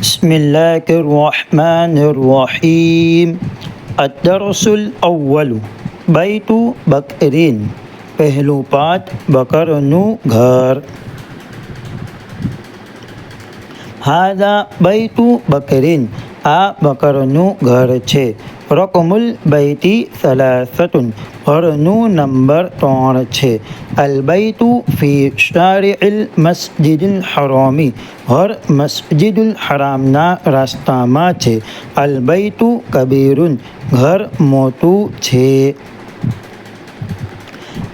بسم الله الرحمن الرحيم الدرس الأول بيت بكرين પહેલું પાઠ બકરનું ઘર હાદા બૈતુ બકરીન આ બકરનું ઘર છે. રકમુલ બૈતી સલાસતુન. ઘરનું નંબર ત્રણ છે. અલબૈતુ ફી શારિલ મસ્જિદુલ હરોમી. ઘર મસ્જિદુલ હરામના રસ્તામાં છે. અલબૈતુ કબીરુન. ઘર મોટું છે.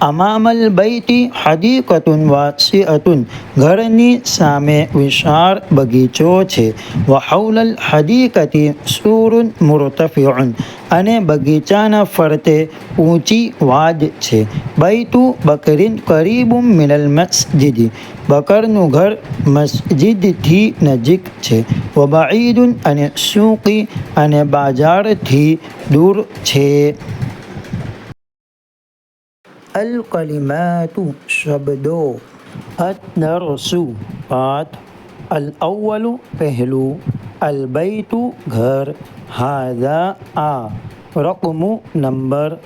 અમામલ બૈતી હદીકતુન વાસિઅતુન ઘરની સામે વિશાળ બગીચો છે વહૌલલ હદીકતી સૂરુન મુરતફિઉન અને બગીચાના ફરતે ઊંચી વાદ છે બૈતુ બકરીન કરીબુમ મિનલ મસ્જિદી બકરનું ઘર મસ્જિદથી નજીક છે વબાઈદુન અને સૂકી અને બાજારથી દૂર છે الكلمات شبدو. الدرس पाठ الأول पहलू البيت घर هذا آ. رقم نمبر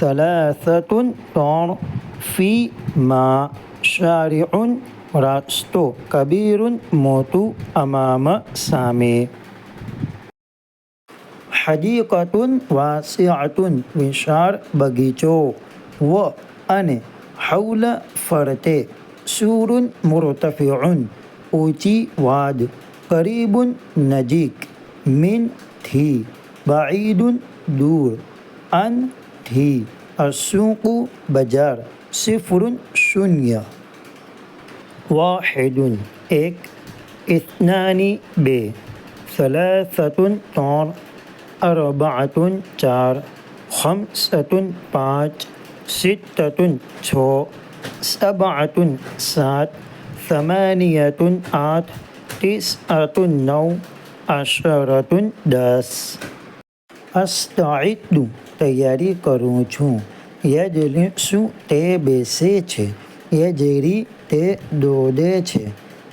ثلاثة طن في ما شارع راستو كبير موت أمام سامي. حديقة واسعة وشار بغيچو و અને હૌલ ફરતે સૂરુન મુરતફિઉન ઊંચી વાદ કરીબુન નજીક મિનથી બાઈદુન દૂર અનથી અસુકુ બજાર સિફરુન શૂન્ય વાહેદુન એક ઇસ્નાની બે સલાસતુન ત્રણ અરબાતુન ચાર ખમસતુન પાંચ સિત્તતુન છ સબાતુન સાત થમાનિયતુન આઠ તિસઅતુન નવ અશરતુન દસ અસ્તાઇદુ તૈયારી કરું છું યજલિસુ તે બેસે છે યજરી તે દોડે છે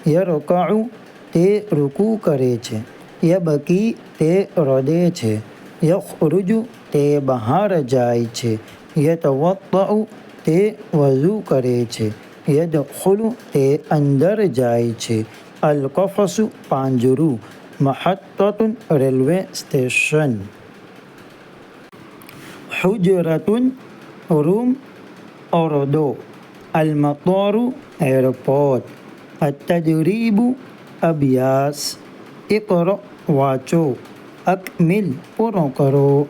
યરકાઉ તે રૂકુ કરે છે યબકી તે રદે છે યખરુજુ તે બહાર જાય છે યતવત્તઉ તે વઝુ કરે છે. યદખુલુ તે અંદર જાય છે. અલકફસુ પાંજરું. મહત્તતુન રેલવે સ્ટેશન. હુજરતુન રૂમ ઓરડો અલમતોરુ એરપોર્ટ. અતદરીબુ અભ્યાસ. એકરો વાંચો. અકમિલ પૂરો કરો.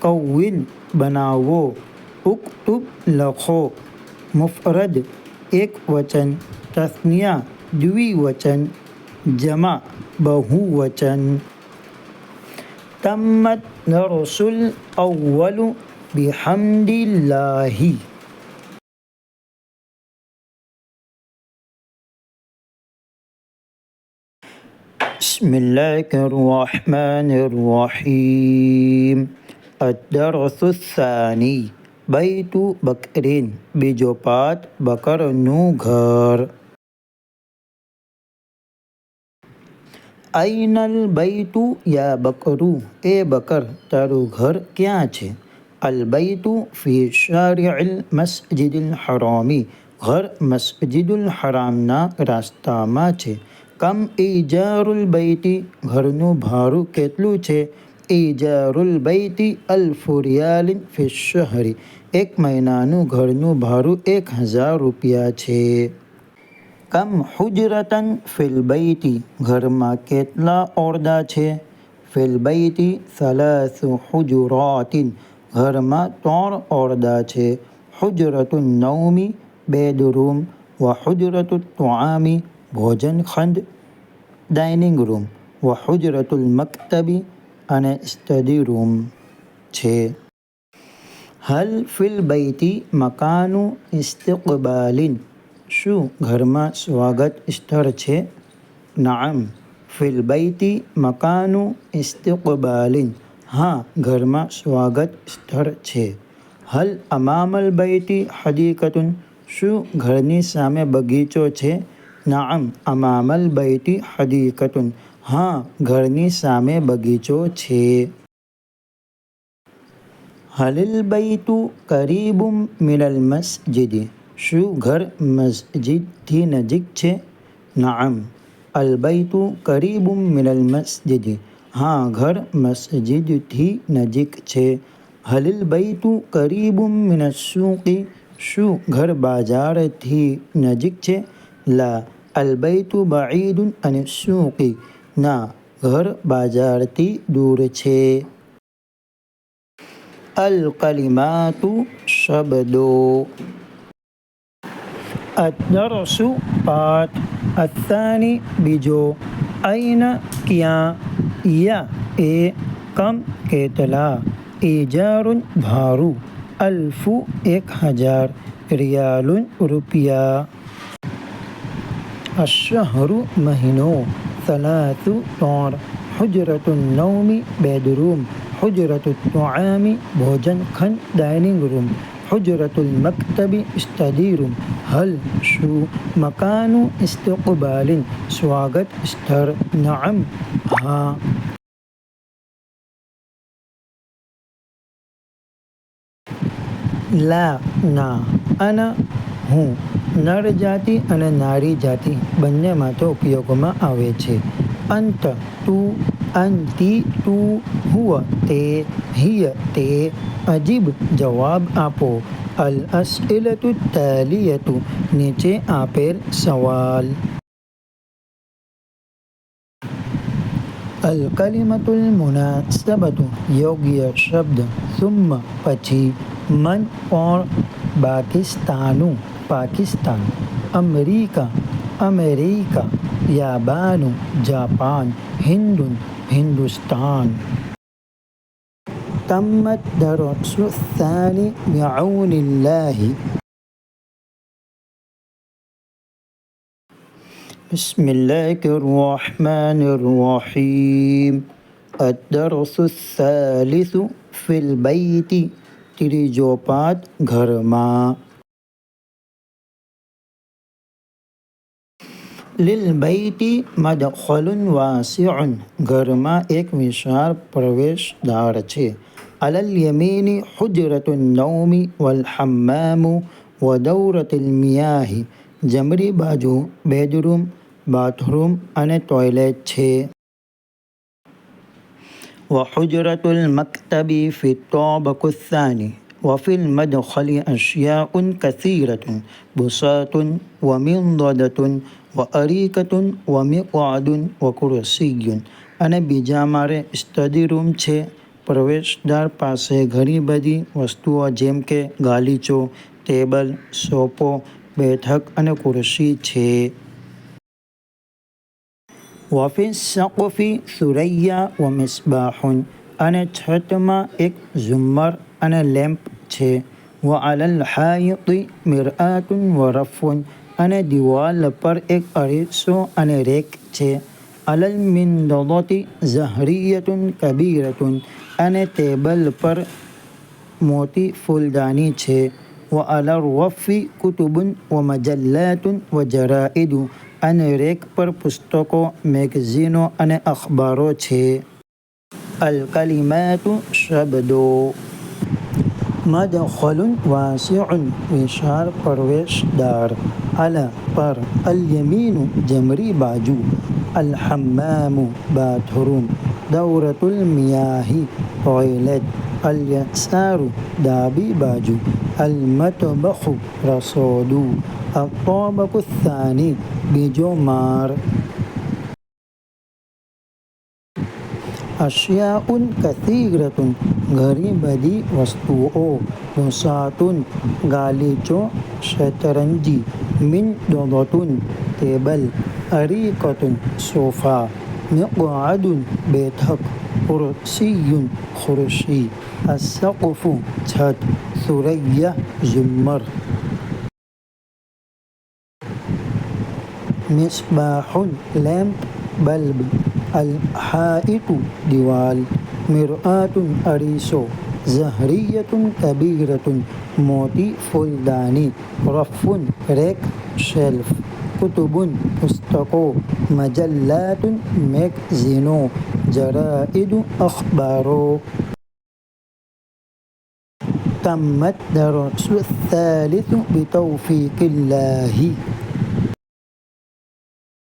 કૌવિન બનાવો. اكتب لخو مفرد एक वचन تثنية وچن جمع बहुवचन تمت درس الأول بحمد الله بسم الله الرحمن الرحيم الدرس الثاني બૈતુ બકરીન, બીજો પાઠ બકરનું ઘર. આઈનલ બૈતુ યા બકરુ, એ બકર તારું ઘર ક્યાં છે? અલ બૈતુ ફી શારિઅલ મસ્જિદિલ હરામી, ઘર મસ્જિદુલ હરામના રાસ્તામાં છે. કમ ઇજારુલ બૈતી, ઘરનું ભાડું કેટલું છે? ઇજારુલ બૈતી અલ્ફુ રિયાલિન ફી એક મહિનાનું ઘરનું ભાડું એક હજાર રૂપિયા છે. કમ હુજરતન ફિલ બૈતી. ઘરમાં કેટલા ઓરડા છે? ફિલ બૈતી સલાસુ હુજરાતિન. ઘરમાં ત્રણ ઓરડા છે. હુજરતુન નવમી બેડરૂમ વ હુજરતુ ત્વામી ભોજન ખંડ ડાઇનિંગ રૂમ વ હુજરતુલ મકતબી અને સ્ટડી રૂમ છે. હલ ફિલ બૈતી મકાનુ ઇસ્તકબાલિન. શું ઘરમાં સ્વાગત સ્થળ છે? નામ. ફિલ બૈતી મકાનુ ઇસ્તકબાલિન. હા, ઘરમાં સ્વાગત સ્થળ છે. હલ અમામલ બૈતી હદીકતુન. શું ઘરની સામે બગીચો છે? નામ અમામલ બૈતી હદીકતુન. હા, ઘરની સામે બગીચો છે. હલિલ બૈતુ કરીબુમ મિનલ મસ્જિદ. શું ઘર મસ્જિદથી નજીક છે? નામ. અલબૈતુ કરીબુમ મિનલ મસ્જિદ. હા, ઘર મસ્જિદથી નજીક છે. હલિલ બૈતુ કરીબુમ મિનસુકી શું ઘર બાજારથી નજીક છે? લા. અલબૈતુ બૈતુ બঈદુન અને સૂકી. ના, ઘર બાજારથી દૂર છે. અલ કલિમાતુ શબ્દો. અદરસુ પાઠ અત્તાની બીજો અઈન ક્યાં? યા એ કમ કેટલા? ઇજારુન ભારું, અલ્ફુ એક હજાર, રિયાલુન રૂપિયા. અશહરુ મહિનો સલાતુ ત્રણ હુજરતુન નવમી બેડરૂમ હુજરતુ તોઆમી ભોજન ખંડ ડાઇનિંગ રૂમ હુજરતુલ મકતબી સ્ટડી રૂમ હલ શું મકાનુ ઇસ્તકબાલિન સ્વાગત સ્થળ નઅમ હા લા ના અન હું નર જાતિ અને નારી જાતિ બંને માટે ઉપયોગમાં આવે છે. અંત તું, અંતિ, તું, હુવ, તે, હિય, તે, અજીબ જવાબ આપો. અલ અસઇલતુ તાલિયતુ, નીચે આપેલ સવાલ. અલ કલિમતુલ મુનાસબતુ, યોગ્ય શબ્દ. સુમ્મ, પછી મન કોણ પાકિસ્તાનુ पाकिस्तान अमरीका अमेरिका याबान जापान हिंद हिंदुस्तान تمت درس الثاني بعون الله بسم الله الرحمن الرحيم الدرس الثالث في البيت ترجوبات غرما પાઠ ઘરમાં લિલબૈતી મદખલુન વાસિઉન ઘરમાં એક વિશાળ પ્રવેશદ્વાર છે અલલ યમીની હુજરતુન નૌમી વલ હમ્મામુ વદૌરતુલ મિયાહી જમણી બાજુ બેડરૂમ બાથરૂમ અને ટોયલેટ છે وحجرة المكتب في الطابق الثاني وفي المدخل أشياء كثيرة بساط ومنضدة વ અરીકતુન વ મિકવાદુન વ કુરસીગ્યુન અને બીજા મારે સ્ટડી રૂમ છે, પ્રવેશદ્વાર પાસે ઘણી બધી વસ્તુઓ જેમ કે ગાલીચો, ટેબલ સોપો બેઠક અને ખુરશી છે. વફીસ સકોફી સુરૈયા વ મિસબાહુન. અને છતમાં એક ઝુમ્મર અને લેમ્પ છે. વ અલલ હાયતી મિરઆતુન વ રફુન. અને દિવાલ પર એક અરીસો અને રેક છે. અલલ મિંદોતી ઝહરિયતુન કબીરતુન અને ટેબલ પર મોટી ફૂલદાની છે. વ અલર વફી કુતુબુન વ મજલ્લાતુન વ જરાઇદુ અને રેક પર પુસ્તકો, મેગઝીનો અને અખબારો છે. અલ કલિમાતુ શબ્દો. مدخل واسع وشار विशाल دار. على پر اليمين جمري باجو. الحمام باثروم دورة المياه طويلت اليسار دابي باجو. المطبخ رصود. الطابق الثاني بجمار. અશિયાઉન કથીરતુન ઘણી બધી વસ્તુઓ મુસાતુન ગાલીચો શતરંજી મિન દોદતુન ટેબલ અરીકતુન સોફા મિqઆદુન બેઠક કુરસીયુન ખુરશી અસકફુ છત સુરૈયા ઝુમ્મર મિસબાહુન લેમ્પ બલ્બ الحائط دوال مرآة أريسو زهرية كبيرة موتي فلداني رف ريك شلف كتب مستقو مجلات مكزينو جرائد أخبارو. تم الدرس الثالث بتوفيق الله.